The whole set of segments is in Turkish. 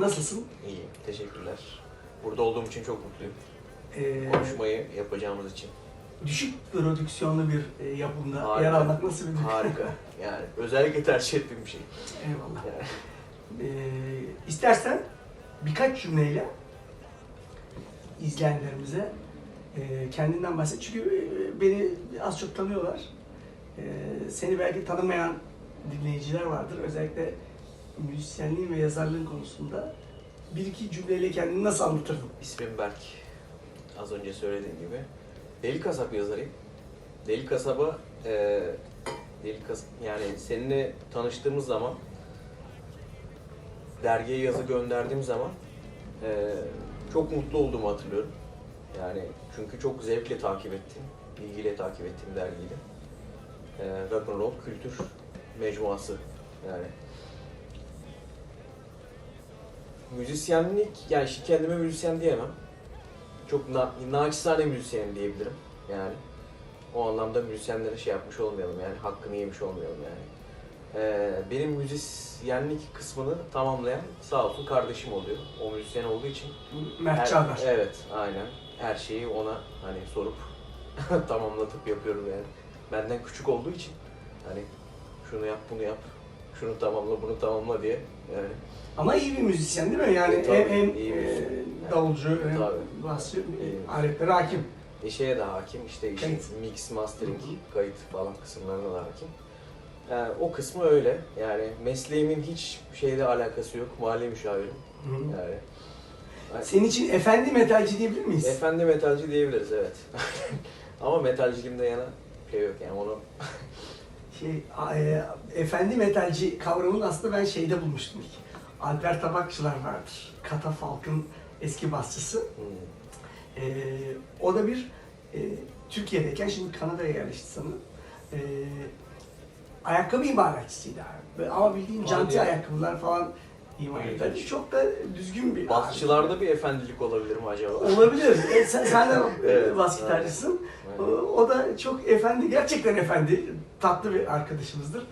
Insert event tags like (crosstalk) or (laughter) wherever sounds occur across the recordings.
Nasılsın? İyiyim. Teşekkürler. Burada olduğum için çok mutluyum. Ee, Konuşmayı yapacağımız için. düşük prodüksiyonlu bir e, yapımda Harika. yer almak nasıl bir duygu? Harika. (laughs) Yani özellikle tercih ettiğim bir şey. Eyvallah. Yani Ee, istersen birkaç cümleyle izleyenlerimize e, kendinden bahset. Çünkü e, beni az çok tanıyorlar. E, seni belki tanımayan dinleyiciler vardır. Özellikle müzisyenliğin ve yazarlığın konusunda bir iki cümleyle kendini nasıl anlatırdın? ismim Berk. Az önce söylediğim gibi. Deli Kasap yazarıyım. Deli Kasaba e, Deli Kas yani seninle tanıştığımız zaman dergiye yazı gönderdiğim zaman e, çok mutlu olduğumu hatırlıyorum. Yani çünkü çok zevkle takip ettim, ilgiyle takip ettiğim dergiydi. E, rock and roll kültür mecmuası yani. Müzisyenlik, yani şimdi kendime müzisyen diyemem. Çok na naçizane müzisyen diyebilirim yani. O anlamda müzisyenlere şey yapmış olmayalım yani hakkını yemiş olmayalım yani. Ee, benim müzisyenlik kısmını tamamlayan sağ olsun kardeşim oluyor. O müzisyen olduğu için. Mert Çağdar. Evet, aynen. Her şeyi ona hani sorup (laughs) tamamlatıp yapıyorum yani. Benden küçük olduğu için hani şunu yap, bunu yap, şunu tamamla, bunu tamamla diye yani. Ama iyi bir müzisyen değil mi? Yani E, tabii, hem, hem iyi e, müzisyen. davulcu hem Tabii. basçı İyi. aletlere hakim. E şeye de hakim işte işin Kayıt. mix, mastering, kayıt falan kısımlarına da hakim. Yani o kısmı öyle. Yani mesleğimin hiç şeyle alakası yok. Mali müşavirim. Hı. Yani. Yani Senin için efendi metalci diyebilir miyiz? Efendi metalci diyebiliriz evet. (laughs) Ama metalciliğimde yana şey yok yani onu (laughs) şey, a- e, efendi metalci kavramını aslında ben şeyde bulmuştum ilk. Alper Tabakçılar vardır. Katafalk'ın eski basçısı. hmm, E, o da bir e, Türkiye'deyken şimdi Kanada'ya yerleşti sanırım. E, ayakkabı imalatçısıydı abi. Ama bildiğin canti ya. ayakkabılar falan imal ederdi. Çok da düzgün bir basçılarda bir efendilik olabilir mi acaba? Olabilir. E, sen, (laughs) sen de Evet, bas aynen. gitarcısın. O, o da çok efendi, gerçekten efendi, tatlı bir arkadaşımızdır.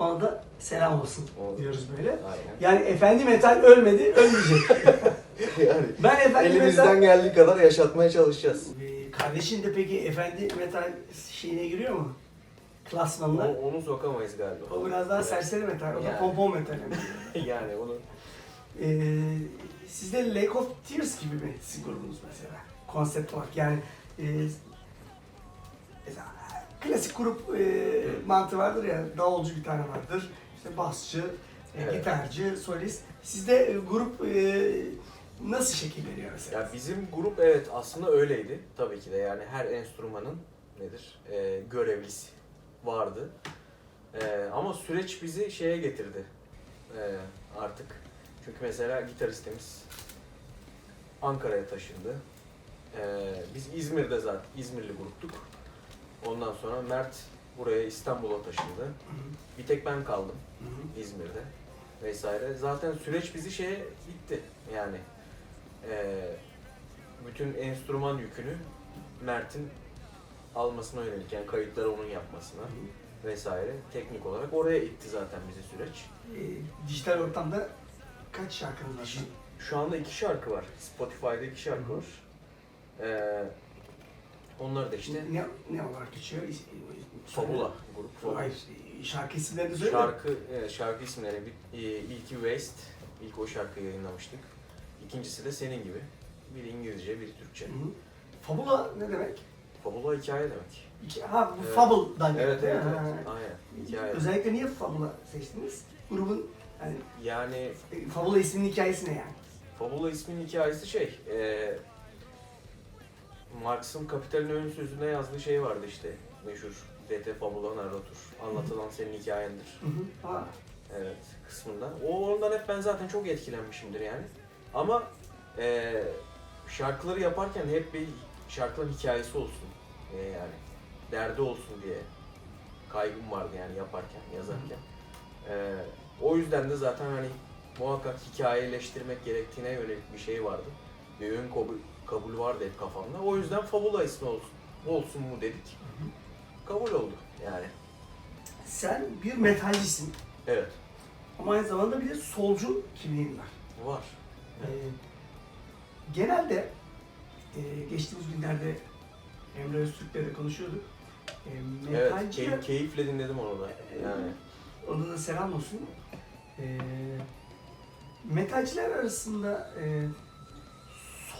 Ona da selam olsun Oldu. diyoruz böyle. Aynen. Yani efendi metal ölmedi, ölmeyecek. (laughs) yani (laughs) ben efendi elimizden metal... geldiği kadar yaşatmaya çalışacağız. Ee, Kardeşin de peki efendi metal şeyine giriyor mu? Klasmanına. Onu, sokamayız galiba. O biraz daha serseri metal, o da Yani. pompon metal. yani. (laughs) yani onu Ee, sizde Lake of Tears gibi mi sizin grubunuz mesela? Konsept olarak yani e, mesela klasik grup e, mantığı vardır ya davulcu bir tane vardır, işte basçı, e, Evet. gitarcı, solist. Sizde e, grup e, nasıl şekilleniyor mesela? Ya bizim grup evet aslında öyleydi tabii ki de yani her enstrümanın nedir e, görevlisi vardı. E, ama süreç bizi şeye getirdi e, artık. Çünkü mesela gitaristimiz Ankara'ya taşındı. E, biz İzmir'de zaten İzmirli gruptuk. Ondan sonra Mert buraya İstanbul'a taşındı. Bir tek ben kaldım. İzmir'de vesaire. Zaten süreç bizi şeye gitti yani. eee, bütün enstrüman yükünü Mert'in almasına yönelik yani kayıtları onun yapmasına vesaire teknik olarak oraya itti zaten bizi süreç. E, dijital ortamda kaç şarkınız var? Şu anda iki şarkı var. Spotify'da iki şarkı var. Eee onları da işte Ne, ne olarak geçiyor? Fabula grup. Fabula. Hayır, şarkı isimlerini söyle. Şarkı, evet, şarkı isimleri bir, e, ilki Waste, ilk o şarkıyı yayınlamıştık. İkincisi de senin gibi. Biri İngilizce, biri Türkçe. Hı. Fabula ne demek? Fabula hikaye demek. İki, ha bu Evet. Fable'dan geldi, Evet, değil evet, mi? evet. Ha. Aynen. Hikaye. Özellikle niye Fabula seçtiniz? Grubun yani Yani e, Fabula isminin hikayesi ne yani? Fabula isminin hikayesi şey, e, Marx'ın Kapital'in ön sözünde yazdığı şey vardı işte. Meşhur DT Fabula Narratur. Anlatılan senin hikayendir. Hı hı. Ha. Evet kısmında. O ondan hep ben zaten çok etkilenmişimdir yani. Ama eee şarkıları yaparken hep bir şarkıların hikayesi olsun diye yani. Derdi olsun diye kaygım vardı yani yaparken, yazarken. Eee, o yüzden de zaten hani muhakkak hikayeleştirmek gerektiğine yönelik bir şey vardı. Bir ön kabul, vardı hep kafamda. O yüzden Fabula ismi olsun, olsun mu dedik. Kabul oldu yani. sen bir metalcisin Evet. ama aynı zamanda bir de solcu kimliğin var. Var. Ee, genelde e, geçtiğimiz günlerde Emre Öztürk'le de konuşuyorduk. E, Evet. metalci- Key- keyifle dinledim onu da. Yani. Ona da selam olsun. Ee, metalciler arasında e,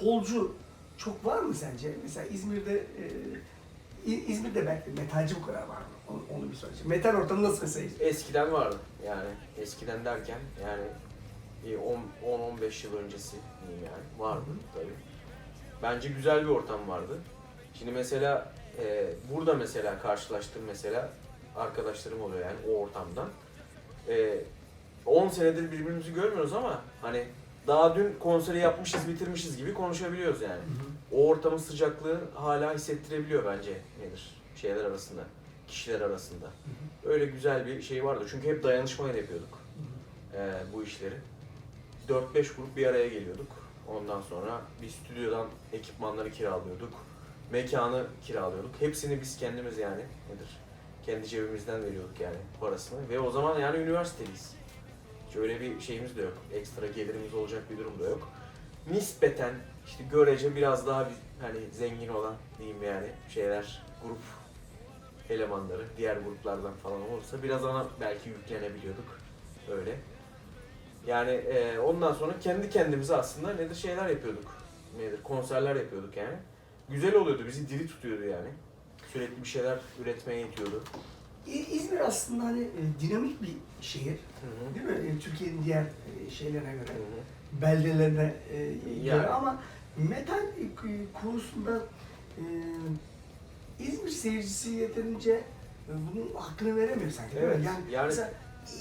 solcu çok var mı sence? Mesela İzmir'de e, İzmir'de belki metalci bu kadar var mı? Onu, onu bir soracağım. Metal ortamı nasıl mesela? Eskiden vardı. Yani eskiden derken yani bir 10-15 yıl öncesi diyeyim yani. Vardı tabii. Bence güzel bir ortam vardı. Şimdi mesela e, burada mesela karşılaştığım mesela arkadaşlarım oluyor yani o ortamdan. E, 10 senedir birbirimizi görmüyoruz ama hani daha dün konseri yapmışız bitirmişiz gibi konuşabiliyoruz yani. O ortamın sıcaklığı hala hissettirebiliyor bence nedir şeyler arasında, kişiler arasında. Öyle güzel bir şey vardı çünkü hep dayanışmayla yapıyorduk e, bu işleri. 4-5 grup bir araya geliyorduk. Ondan sonra bir stüdyodan ekipmanları kiralıyorduk. Mekanı kiralıyorduk. Hepsini biz kendimiz yani nedir? Kendi cebimizden veriyorduk yani parasını. Ve o zaman yani üniversiteliyiz. Hiç öyle bir şeyimiz de yok. Ekstra gelirimiz olacak bir durum da yok. Nispeten işte görece biraz daha bir, hani zengin olan diyeyim yani şeyler grup elemanları diğer gruplardan falan olursa biraz ona belki yüklenebiliyorduk öyle. Yani e, ondan sonra kendi kendimize aslında nedir şeyler yapıyorduk. Nedir konserler yapıyorduk yani. Güzel oluyordu bizi diri tutuyordu yani. Sürekli bir şeyler üretmeye itiyordu. İzmir aslında hani e, dinamik bir şehir. Hı hı. Değil mi? E, Türkiye'nin diğer e, şeylerine göre. Hı hı. beldelerine Yani. göre ama metal konusunda İzmir seyircisi yeterince bunun hakkını veremiyor sanki değil mi? Evet, Yani, yani- mesela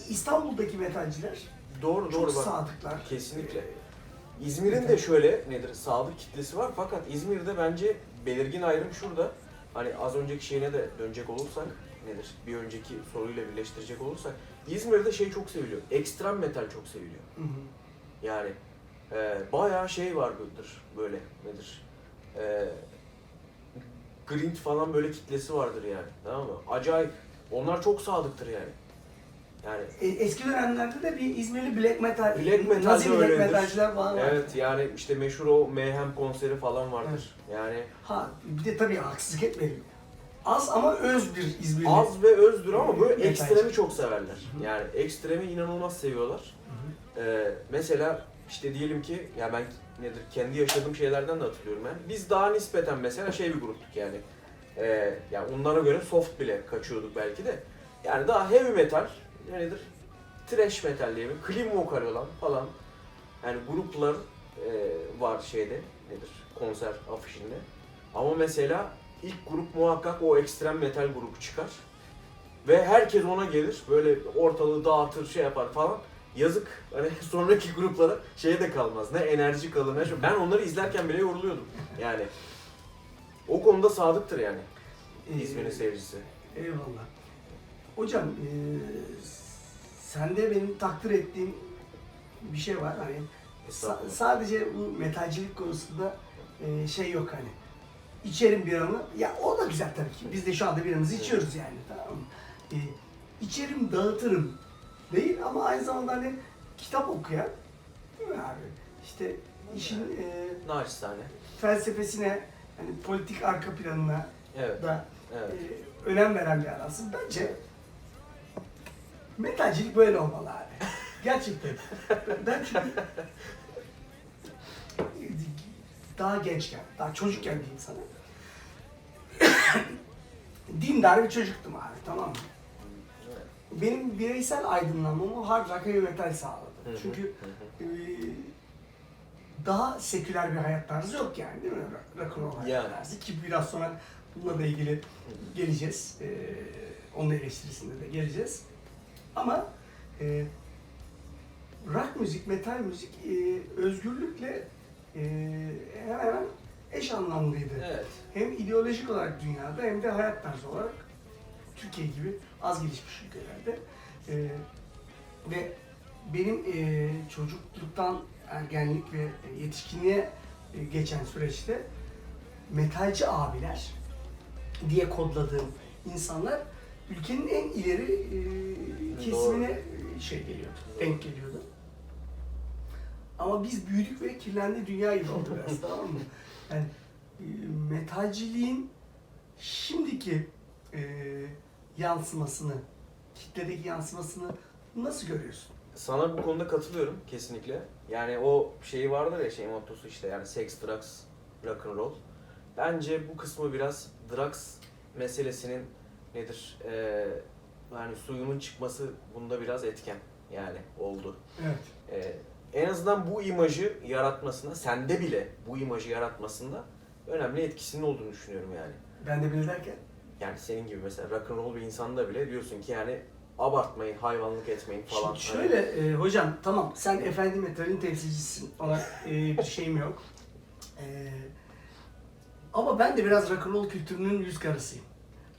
İstanbul'daki metalciler Doğru çok doğru sadıklar. Kesinlikle. İzmir'in de şöyle nedir sadık kitlesi var fakat İzmir'de bence belirgin ayrım şurada. Hani az önceki şeyine de dönecek olursak nedir? Bir önceki soruyla birleştirecek olursak İzmir'de şey çok seviliyor. Ekstrem metal çok seviliyor. Hı hı. Yani e, bayağı şey vardır böyle nedir? E, grind falan böyle kitlesi vardır yani. Tamam mı? Acayip. Onlar çok sadıktır yani. Yani E, eski dönemlerde de bir İzmirli black metal, Black metal Nazi black öyledir. metalciler falan var. evet yani işte meşhur o Mayhem konseri falan vardır. Yani Ha bir de tabii haksızlık etmeyelim. Az ama öz bir İzmirli. az ve özdür ama böyle Metalci. ekstremi çok severler. Hı hı. Yani ekstremi inanılmaz seviyorlar. Hı hı. Ee, mesela işte diyelim ki ya ben nedir kendi yaşadığım şeylerden de hatırlıyorum ben. Biz daha nispeten mesela şey bir gruptuk yani. Ee, yani onlara göre soft bile kaçıyorduk belki de. Yani daha heavy metal ne nedir? Trash metal diye bir clean vokal olan falan. Yani gruplar e, var şeyde nedir? Konser afişinde. Ama mesela ilk grup muhakkak o ekstrem metal grubu çıkar. Ve herkes ona gelir. Böyle ortalığı dağıtır, şey yapar falan. Yazık. Hani (laughs) sonraki gruplara şey de kalmaz. Ne enerji kalır ne şey. Ben onları izlerken bile yoruluyordum. Yani o konuda sadıktır yani E, İzmir'in seyircisi. Eyvallah. Hocam, e, sende benim takdir ettiğim bir şey var. Hani sa- Estağfurullah. sadece bu metalcilik konusunda e, şey yok hani. İçerim biramı. Ya o da güzel tabii ki. Biz de şu anda biramızı içiyoruz yani. Tamam mı? E, içerim, dağıtırım değil ama aynı zamanda hani kitap okuyan değil mi abi? İşte işin e, Naçizane. felsefesine, hani politik arka planına Evet. da Evet. e, önem veren bir adamsın. Bence metalcilik böyle olmalı abi. Gerçekten. (laughs) ben çünkü daha gençken, daha çocukken diyeyim sana. (coughs) Dindar bir çocuktum abi tamam mı? Benim bireysel aydınlanmamı hard rock heavy metal sağladı. Çünkü e, daha seküler bir hayat tarzı yok yani değil mi? Rock'n'roll hayat Yani. tarzı ki biraz sonra bununla da ilgili geleceğiz. E, onun eleştirisinde de geleceğiz. Ama e, rock müzik, metal müzik e, özgürlükle e, hemen hemen eş anlamlıydı. Evet. Hem ideolojik olarak dünyada hem de hayat tarzı olarak Türkiye gibi az gelişmiş ülkelerde. Ee, ve benim e, çocukluktan ergenlik ve yetişkinliğe e, geçen süreçte metalci abiler diye kodladığım insanlar ülkenin en ileri e, kesimine e, şey geliyordu, Doğru. denk geliyordu. Ama biz büyüdük ve kirlendi dünya gibi oldu biraz (laughs) tamam mı? Yani e, metalciliğin şimdiki e, yansımasını, kitledeki yansımasını nasıl görüyorsun? Sana bu konuda katılıyorum kesinlikle. Yani o şeyi vardır ya şey mottosu işte yani sex, drugs, rock and roll. Bence bu kısmı biraz drugs meselesinin nedir? Ee, yani suyunun çıkması bunda biraz etken yani oldu. Evet. Ee, en azından bu imajı yaratmasında, sende bile bu imajı yaratmasında önemli etkisinin olduğunu düşünüyorum yani. Ben de bile derken Yani senin gibi mesela rock and roll bir insanda bile diyorsun ki yani abartmayın, hayvanlık etmeyin falan. Şimdi şöyle e, hocam tamam sen efendi metalin temsilcisisin. Ona e, bir şeyim yok. E, ama ben de biraz rock'n'roll kültürünün yüz karasıyım.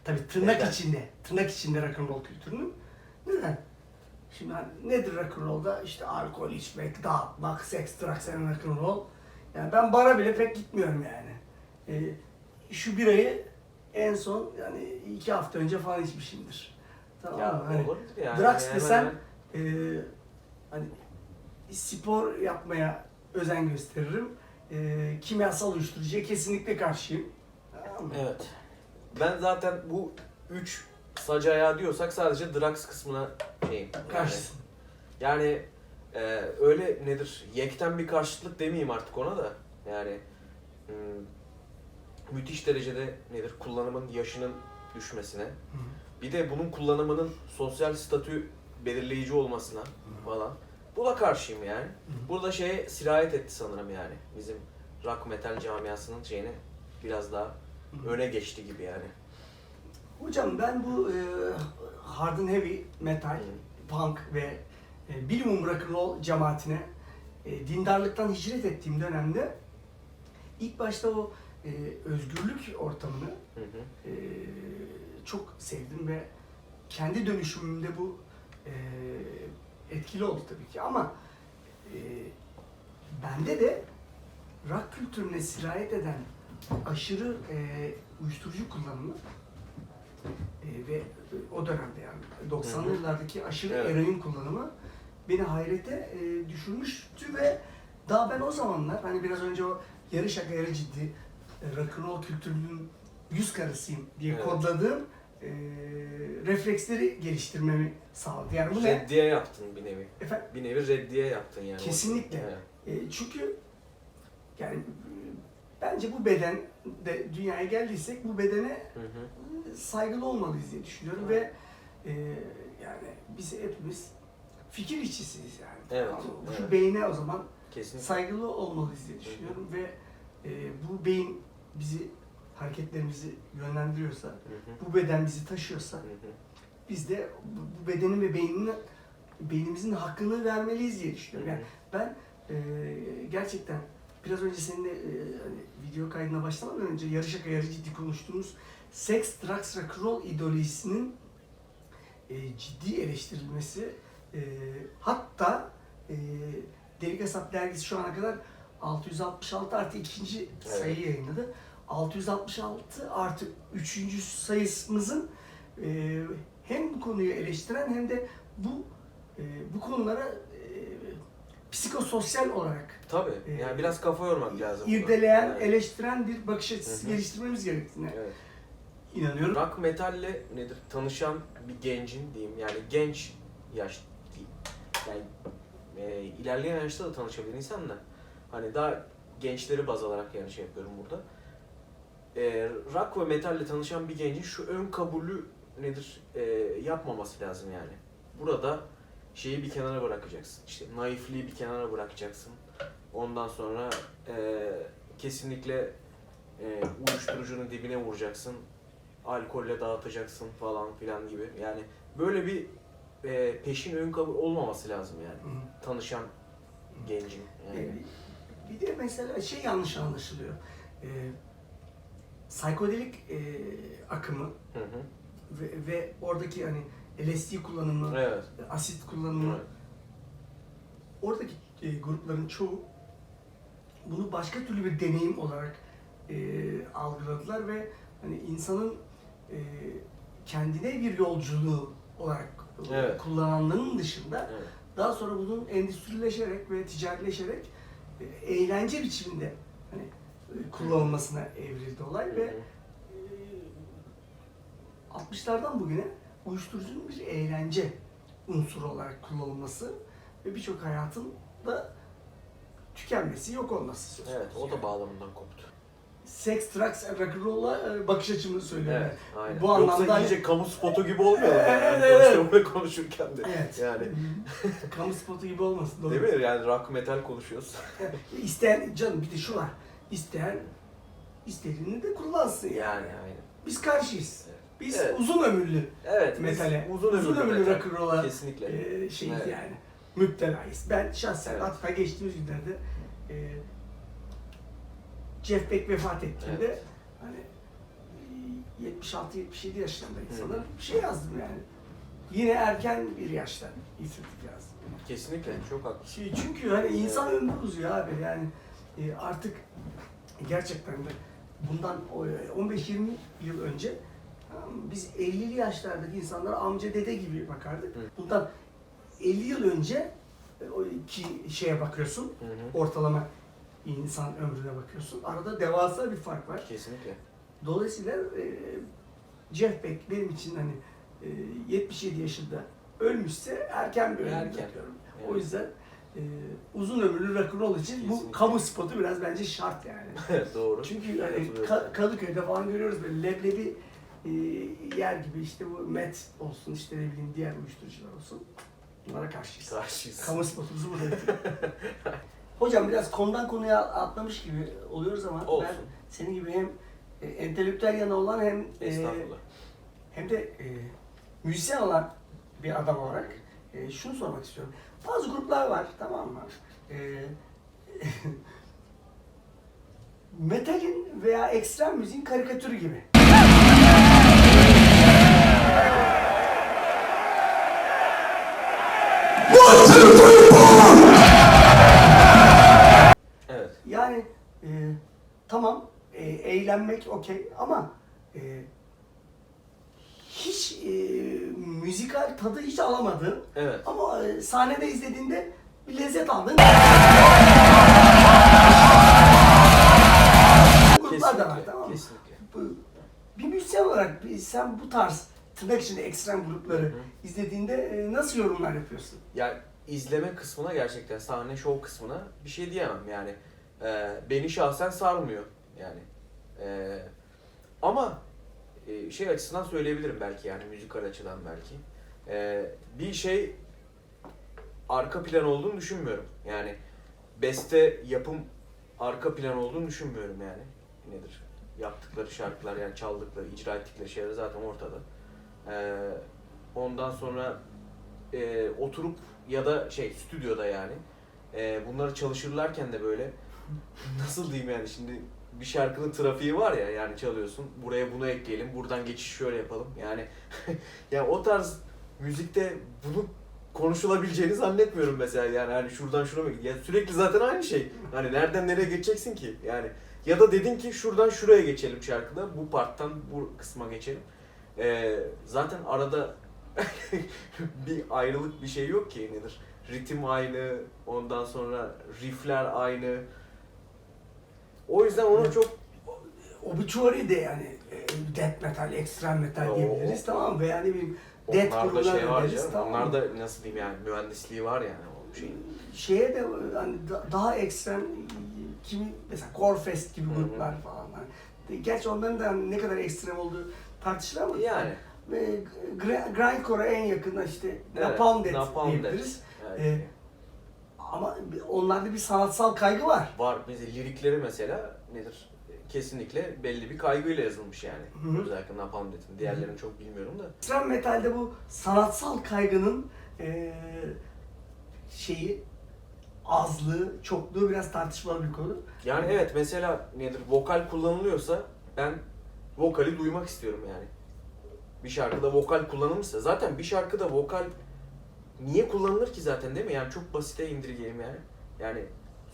Tabii tırnak Neden? içinde. Tırnak içinde rock'n'roll kültürünün. Neden? Şimdi hani nedir rock'n'roll'da? İşte alkol içmek, dağıtmak, seks, drugs and rock'n'roll. Yani ben bara bile pek gitmiyorum yani. E, şu birayı en son yani iki hafta önce falan içmişimdir. Tamam Ya mı? Hani- yani. drugs Hemen desen hemen- ee, hani spor yapmaya özen gösteririm. Ee, kimyasal uyuşturucuya kesinlikle karşıyım. Tamam mı? Evet. Ben zaten bu üç sac ayağı diyorsak sadece drugs kısmına şeyim. Yani, Karşısın. yani e, öyle nedir? Yekten bir karşıtlık demeyeyim artık ona da. Yani hmm, müthiş derecede nedir? Kullanımın yaşının düşmesine. Bir de bunun kullanımının sosyal statü belirleyici olmasına falan. Buna karşıyım yani. Burada şeye sirayet etti sanırım yani. Bizim rock metal camiasının şeyine biraz daha öne geçti gibi yani. Hocam ben bu e, hard and heavy metal, punk ve e, minimum rock'n'roll cemaatine e, dindarlıktan hicret ettiğim dönemde ilk başta o e, özgürlük ortamını Hı hı. e, çok sevdim ve kendi dönüşümümde bu e, etkili oldu tabii ki ama e, bende de rock kültürüne sirayet eden aşırı e, uyuşturucu kullanımı e, ve o dönemde yani 90'lı Hı hı. yıllardaki aşırı Evet. eroin kullanımı beni hayrete e, düşürmüştü ve daha ben o zamanlar hani biraz önce o yarı şaka yarı ciddi e, rock'n'roll kültürünün yüz karasıyım diye Evet. kodladığım e, refleksleri geliştirmemi sağladı. Yani bu ne? Reddiye yaptın bir nevi. Efendim, Bir nevi reddiye yaptın yani. Kesinlikle. Evet. e, çünkü yani e, bence bu beden de dünyaya geldiysek bu bedene Hı hı. Saygılı olmalıyız diye düşünüyorum ve e, yani biz hepimiz fikir işçisiyiz yani. Evet? Şu evet. beyne o zaman Kesinlikle. saygılı olmalıyız diye düşünüyorum ve e, bu beyin bizi hareketlerimizi yönlendiriyorsa, Hı hı. bu beden bizi taşıyorsa Hı hı. biz de bu bu bedenin ve beynin beynimizin hakkını vermeliyiz diye düşünüyorum. Yani ben e, gerçekten biraz önce seninle e, hani video kaydına başlamadan önce yarı şaka yarı ciddi konuştuğumuz seks, drugs, rock'n'roll ideolojisinin e, ciddi eleştirilmesi e, hatta e, Delik Hesap dergisi şu ana kadar 666 artı ikinci Evet. sayı yayınladı. 666 artı üçüncü sayımızın e, hem bu konuyu eleştiren hem de bu e, bu konulara psikososyal olarak Tabii. Ee, Yani biraz kafa yormak lazım. buna. irdeleyen, Yani. eleştiren bir bakış açısı Hı hı. geliştirmemiz gerektiğine Evet. inanıyorum. Rock metalle nedir? Tanışan bir gencin diyeyim yani genç yaş. Yani e, ilerleyen yaşta da tanışabilir insan da. Hani daha gençleri baz alarak yani şey yapıyorum burada. E, rock ve metalle tanışan bir gencin şu ön kabulü nedir? E, yapmaması lazım yani. Burada şeyi bir kenara bırakacaksın. İşte naifliği bir kenara bırakacaksın. Ondan sonra e, kesinlikle e, uyuşturucunun dibine vuracaksın alkolle dağıtacaksın falan filan gibi. Yani böyle bir e, peşin ön kabul olmaması lazım yani. Hı. Tanışan gencin. Yani. E, bir de mesela şey yanlış anlaşılıyor. E, psikodelik e, akımı Hı hı. ve, ve oradaki hani LSD kullanımı, Evet. asit kullanımı, Evet. oradaki e, grupların çoğu bunu başka türlü bir deneyim olarak e, algıladılar ve hani insanın e, kendine bir yolculuğu olarak Evet. kullananların dışında Evet. daha sonra bunun endüstrileşerek ve ticarileşerek e, eğlence biçiminde hani e, kullanılmasına evrildi olay ve e, 60'lardan bugüne uyuşturucunun bir eğlence unsuru olarak kullanılması ve birçok hayatın da tükenmesi, yok olması söz Evet, konusu o da yani. bağlamından koptu. Sex, drugs and rock'n'roll'a e, bakış açımı söylüyorum. Evet, aynen. Bu Yoksa anlamda hani- iyice kamu spotu gibi olmuyor mu? Yani Evet, evet. konuştuğumda konuşurken de. Evet. Yani (laughs) Kamu spotu gibi olmasın. Doğru. değil mi? Yani rock metal konuşuyoruz. (laughs) İsteyen, canım bir de şu var. İsteyen istediğini de kullansın yani. Yani aynen. Biz karşıyız. Biz Evet. uzun ömürlü Evet, metale, uzun ömürlü, ömürlü metal. rock'n'roll'a Kesinlikle. e, şeyiz Evet. yani. Müptelayız. Ben şahsen Evet. hatta geçtiğimiz günlerde e, Jeff Beck vefat ettiğinde Evet. hani e, 76-77 yaşlarındaydı Hı. sanırım. Bir şey yazdım yani. Yine erken bir yaşta yitirdik yazdım. Kesinlikle, çok haklısın. Şey, çünkü hani insan ömrü uzuyor abi yani e, artık gerçekten de bundan o- 15-20 yıl önce tamam mı, biz 50'li yaşlardaki insanlara amca dede gibi bakardık. Hı. Bundan 50 yıl önce e, o iki şeye bakıyorsun. Hı hı. Ortalama insan ömrüne bakıyorsun. Arada devasa bir fark var. Kesinlikle. Dolayısıyla e, Jeff Beck benim için hani e, 77 yaşında ölmüşse erken bir ölüm Erken. yapıyorum. Evet. O yüzden e, uzun ömürlü rock'n'roll için bu Kesinlikle. kamu spotu biraz bence şart yani. (laughs) Doğru. Çünkü hani. Ka- Kadıköy'de falan görüyoruz böyle leblebi e, yer gibi işte bu met olsun işte ne bileyim diğer uyuşturucular olsun. Bunlara karşıyız. Karşıyız. Kamu spotumuzu burada. (laughs) Hocam biraz konudan konuya atlamış gibi oluyoruz ama ben Olsun. senin gibi hem e, entelektüel yanı olan hem e, Estağfurullah. hem de e, müzisyen olan bir adam olarak e, şunu sormak istiyorum. Bazı gruplar var tamam mı? E, (laughs) metalin veya ekstrem müziğin karikatürü gibi. Evet. Yani e, tamam e, eğlenmek okey ama e, hiç e, müzikal tadı hiç alamadın Evet. ama e, sahnede izlediğinde bir lezzet aldın. Gruplar da var tamam mı? Kesinlikle. Bu- Bir müzisyen olarak bir- sen bu tarz tırnak içinde ekstrem grupları Hı izlediğinde e, nasıl yorumlar yapıyorsun? Yani izleme kısmına gerçekten sahne şov kısmına bir şey diyemem yani. Ee, beni şahsen sarmıyor yani. Ee, ama e, şey açısından söyleyebilirim belki yani müzikal açıdan belki. Ee, bir şey arka plan olduğunu düşünmüyorum. Yani beste yapım arka plan olduğunu düşünmüyorum yani. Nedir? Yaptıkları şarkılar yani çaldıkları, icra ettikleri şeyler zaten ortada. Ee, ondan sonra e, oturup ya da şey stüdyoda yani. E, bunları çalışırlarken de böyle nasıl diyeyim yani şimdi bir şarkının trafiği var ya yani çalıyorsun buraya bunu ekleyelim buradan geçiş şöyle yapalım. Yani (laughs) yani o tarz müzikte bunu konuşulabileceğini zannetmiyorum mesela. Yani hani şuradan şuna mı yani sürekli zaten aynı şey. Hani nereden nereye geçeceksin ki? Yani ya da dedin ki şuradan şuraya geçelim şarkıda bu parttan bu kısma geçelim Ee, zaten arada (laughs) bir ayrılık bir şey yok ki nedir? Ritim aynı, ondan sonra riffler aynı. O yüzden onu çok Obituary de yani e, death metal, ekstrem metal O- diyebiliriz tamam mı? Veya ne bileyim death onlarda grubuna şey var canım. tamam mı? Onlarda nasıl diyeyim yani mühendisliği var yani o şeyin. Şeye de hani da- daha ekstrem kimi mesela Gorefest gibi Hı hı. gruplar falan var. Gerçi onların da ne kadar ekstrem olduğu tartışılır ama Yani. e, grindcore'a en yakın işte Evet, Napalm Death Napalm diyebiliriz. Yani E, ama onlarda bir sanatsal kaygı var. var. Mesela lirikleri mesela nedir? Kesinlikle belli bir kaygıyla yazılmış yani. Hı hı. Özellikle Napalm Death'in. Diğerlerini çok bilmiyorum da. Ekstrem metalde bu sanatsal kaygının e, şeyi azlığı, çokluğu biraz tartışmalı bir konu. Yani evet mesela nedir vokal kullanılıyorsa ben vokali duymak istiyorum yani. Bir şarkıda vokal kullanılmışsa zaten bir şarkıda vokal niye kullanılır ki zaten değil mi? Yani çok basite indirgeyelim yani. Yani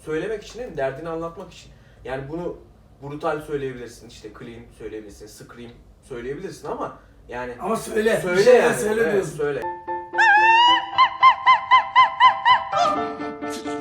söylemek için değil mi? Derdini anlatmak için. Yani bunu brutal söyleyebilirsin, işte clean söyleyebilirsin, scream söyleyebilirsin ama Yani Ama söyle. söyle şeyler yani. Söyle evet, diyorsun. söyle. (laughs)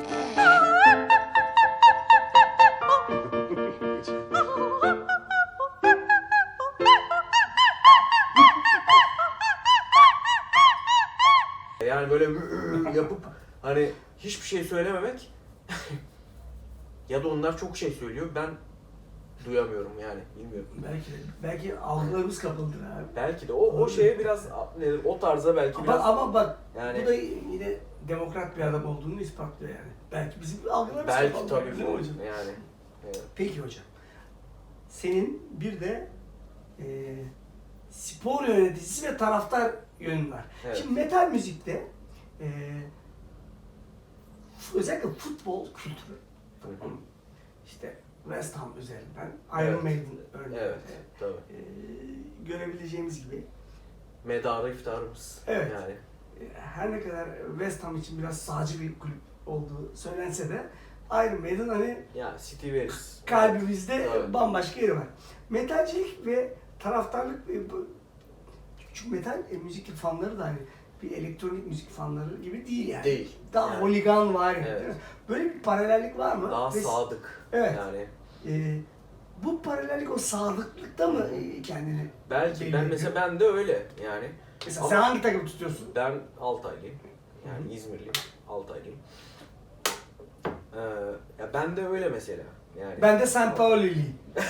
Yani böyle (laughs) yapıp hani hiçbir şey söylememek (laughs) ya da onlar çok şey söylüyor ben duyamıyorum yani bilmiyorum. Belki de, belki algılarımız kapıldır abi. Belki de o o şeye biraz nedir o tarza belki Ama, biraz ama bak yani bu da yine demokrat bir adam olduğunu ispatlıyor yani. Belki bizim algılarımız belki kapalı. tabii mi bu hocam? yani evet. Peki hocam. Senin bir de e, spor yöneticisi ve taraftar yönün var. Evet. Şimdi metal müzikte e, özellikle futbol kültürü Hı hı. işte West Ham üzerinden Iron Evet. Maiden örneğinde Evet tabii. e, görebileceğimiz gibi Medarı iftarımız. Evet. Yani e, her ne kadar West Ham için biraz sağcı bir kulüp olduğu söylense de Iron Maiden hani ya Steve Harris. kalbimizde Evet. bambaşka yeri var. Metalcilik ve taraftarlık e, çünkü metal e, müzik fanları da hani bir elektronik müzik fanları gibi değil yani. Değil. Daha Yani. holigan var yani. Evet. değil mi? Böyle bir paralellik var mı? Daha Ve- sadık. Evet. Yani e, bu paralellik o sadıklıkta mı kendini belki belli ben mesela ben de öyle yani. Mesela Ama- sen hangi takımı tutuyorsun? Ben Altaylıyım. Yani İzmirliyim. Altaylıyım. Ee, ya ben de öyle mesela. Yani Ben de San Paolo'luyum. (laughs)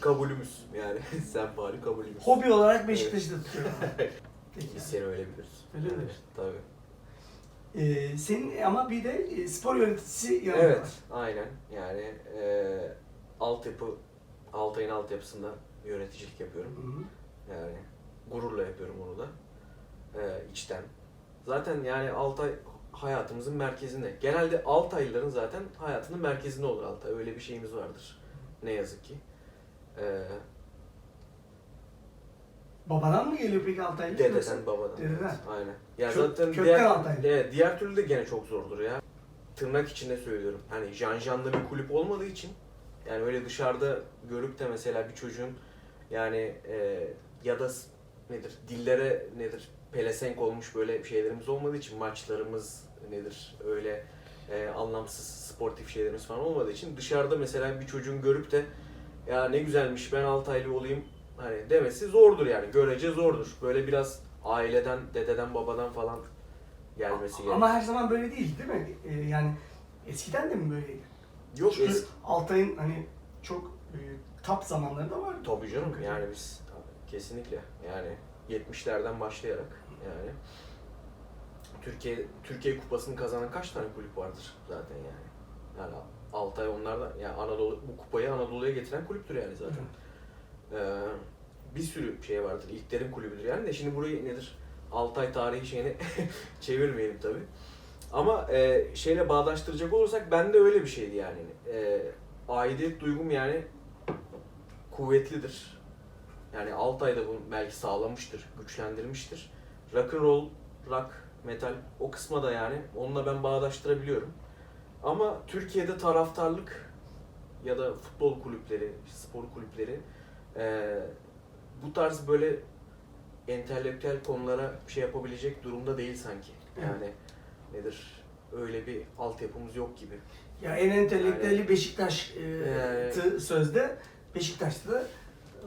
kabulümüz yani (laughs) sen bari kabulümüz. Hobi olarak Beşiktaş'ı da tutuyorum. (laughs) Peki. Biz seni öyle biliriz. Öyle mi? Evet, Tabii. E, senin ama bir de e, spor yöneticisi yanı Evet, var. aynen. Yani e, altyapı, Altay'ın altyapısında yöneticilik yapıyorum. Hı hı. Yani gururla yapıyorum onu da. E, içten. Zaten yani Altay hayatımızın merkezinde. Genelde Altaylıların zaten hayatının merkezinde olur Altay. Öyle bir şeyimiz vardır. Ne yazık ki. E, Babadan mı geliyor peki Altaylı? dededen, babadan. Dededen. Evet, aynen. Ya Kö- zaten kökten diğer, Altaylı. evet, diğer türlü de gene çok zordur ya. Tırnak içinde söylüyorum. Hani janjanlı bir kulüp olmadığı için yani öyle dışarıda görüp de mesela bir çocuğun yani e, ya da s- nedir dillere nedir pelesenk olmuş böyle şeylerimiz olmadığı için maçlarımız nedir öyle e, anlamsız sportif şeylerimiz falan olmadığı için dışarıda mesela bir çocuğun görüp de ya ne güzelmiş ben Altaylı olayım hani demesi zordur yani görece zordur. Böyle biraz aileden, dededen, babadan falan gelmesi gerekiyor. Ama her zaman böyle değil değil mi? Ee, yani eskiden de mi böyleydi? Yok Çünkü es- Altay'ın hani çok e, top zamanlarında var. Tabii canım Çok yani biz kesinlikle yani 70'lerden başlayarak yani Türkiye Türkiye kupasını kazanan kaç tane kulüp vardır zaten yani. Yani Altay onlardan yani Anadolu bu kupayı Anadolu'ya getiren kulüptür yani zaten. Ee, bir sürü şey vardır. İlklerin kulübüdür yani de şimdi burayı nedir? Altay tarihi şeyini (laughs) çevirmeyelim tabi. Ama e, şeyle bağdaştıracak olursak ben de öyle bir şeydi yani. E, aidiyet duygum yani kuvvetlidir. Yani Altay da bunu belki sağlamıştır, güçlendirmiştir. Rock and roll, rock, metal o kısma da yani onunla ben bağdaştırabiliyorum. Ama Türkiye'de taraftarlık ya da futbol kulüpleri, spor kulüpleri ee, bu tarz böyle entelektüel konulara bir şey yapabilecek durumda değil sanki. Yani nedir? Öyle bir altyapımız yok gibi. Ya en entelektüeli Yani- Beşiktaş e, Yani- tı- sözde. Beşiktaş'ta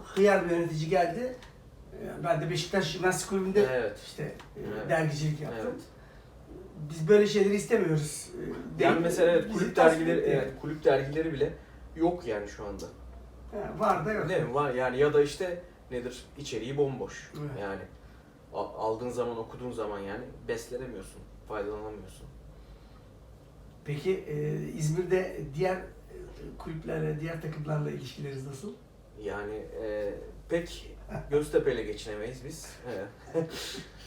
hıyar bir yönetici geldi. E, Ben de Beşiktaş Jimnastik Kulübü'nde Evet. işte e, Evet. dergicilik yaptım. Evet. Biz böyle şeyleri istemiyoruz. E, Yani değil- mesela evet, bizi kulüp tasvip dergileri, etti. evet, kulüp dergileri bile yok yani şu anda. Ha, var da yok. Mi? Var yani ya da işte nedir? İçeriği bomboş. Evet. Yani aldığın zaman, okuduğun zaman yani beslenemiyorsun, faydalanamıyorsun. Peki e, İzmir'de diğer e, kulüplerle, diğer takımlarla ilişkileriniz nasıl? Yani e, pek Göztepe'yle geçinemeyiz biz. (laughs) Yani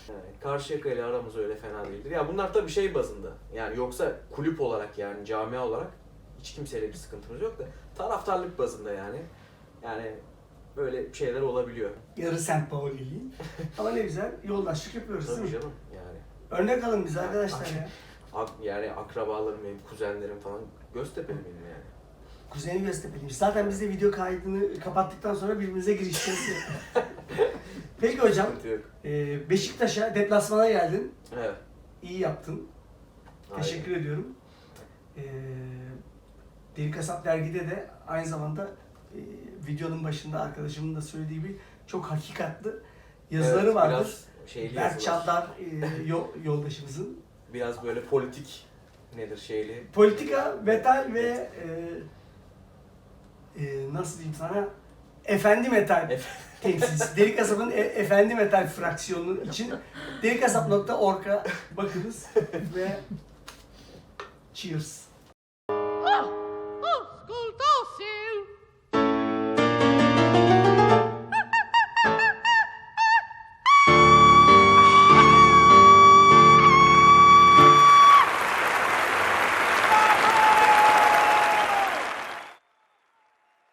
(laughs) Karşıyaka ile aramız öyle fena değildir. Ya bunlar tabii şey bazında. Yani yoksa kulüp olarak yani camia olarak hiç kimseyle bir sıkıntımız yok da taraftarlık bazında yani. Yani böyle şeyler olabiliyor. Yarı St. Pauli'liyim. Ama ne güzel yoldaşlık yapıyoruz değil Tabii mi? canım yani. Örnek alın bize arkadaşlar ya. Ak- yani akrabalarım benim, kuzenlerim falan Göztepe'li benim yani. Kuzeni Göztepe'liymiş. Zaten biz de video kaydını kapattıktan sonra birbirimize girişeceğiz. (laughs) Peki hocam, Sıkıntı yok. e, Beşiktaş'a deplasmana geldin. Evet. İyi yaptın. Teşekkür ediyorum. Ee, Deli Kasap dergide de aynı zamanda e, videonun başında arkadaşımın da söylediği gibi çok hakikatli yazıları Evet, vardır. Şeyli Berk. Çandar e, (laughs) yol, yoldaşımızın. Biraz böyle politik nedir şeyli. Politika, metal ve e, e, nasıl diyeyim sana efendi metal Ef- (laughs) temsilcisi. Deli Kasap'ın e- efendi metal fraksiyonu için (laughs) delikasap.org'a bakınız ve cheers.